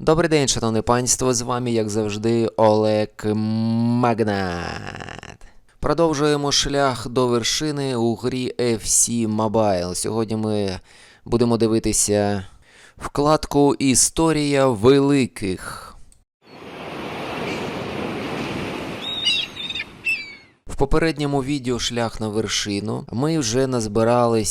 Добрий день, шановне панство, з вами, як завжди, Олег Магнат. Продовжуємо шлях до вершини у грі FC Mobile. Сьогодні ми будемо дивитися вкладку Історія великих. В попередньому відео шлях на вершину ми вже назбирали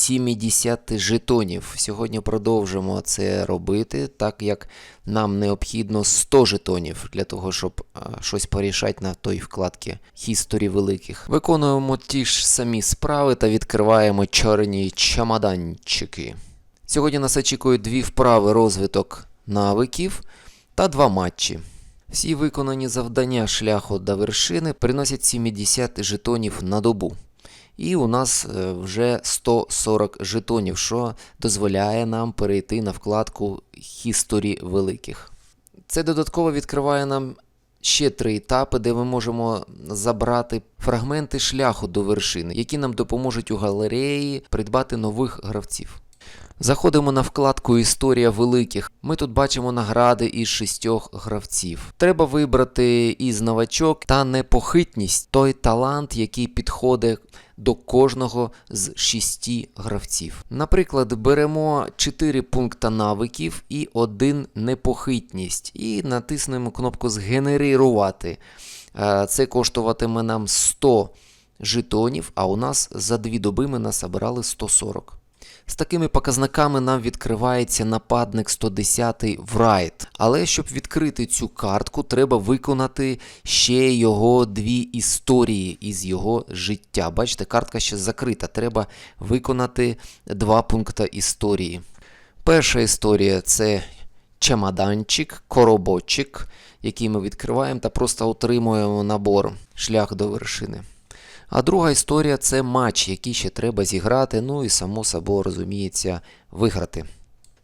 70 жетонів. Сьогодні продовжимо це робити, так як нам необхідно 100 жетонів для того, щоб щось порішати на той вкладці History великих. Виконуємо ті ж самі справи та відкриваємо чорні чамаданчики. Сьогодні нас очікують дві вправи розвиток навиків та два матчі. Всі виконані завдання шляху до вершини приносять 70 жетонів на добу. І у нас е, вже 140 жетонів, що дозволяє нам перейти на вкладку History великих. Це додатково відкриває нам ще три етапи, де ми можемо забрати фрагменти шляху до вершини, які нам допоможуть у галереї придбати нових гравців. Заходимо на вкладку Історія великих. Ми тут бачимо награди із шістьох гравців. Треба вибрати із новачок та непохитність той талант, який підходить до кожного з шісті гравців. Наприклад, беремо 4 пункта навиків і 1 непохитність, і натиснемо кнопку Згенерувати. Е, Це коштуватиме нам 100 жетонів, а у нас за 2 доби ми насобирали 140. З такими показниками нам відкривається нападник 110-й Врайт. Але щоб відкрити цю картку, треба виконати ще його дві історії із його життя. Бачите, картка ще закрита. Треба виконати два пункти історії. Перша історія це чемоданчик, коробочок, який ми відкриваємо та просто отримуємо набор шлях до вершини. А друга історія це матч, який ще треба зіграти, ну і само собою розуміється, виграти.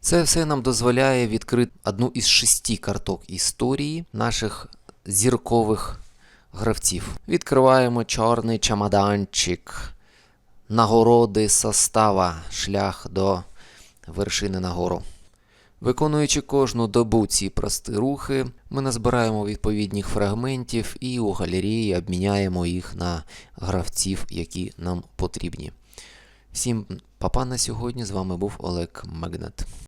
Це все нам дозволяє відкрити одну із шести карток історії наших зіркових гравців. Відкриваємо чорний чемоданчик, нагороди состава, шлях до вершини нагору. Виконуючи кожну добу ці прості рухи, ми назбираємо відповідних фрагментів і у галереї обміняємо їх на гравців, які нам потрібні. Всім папа на сьогодні. З вами був Олег Магнат.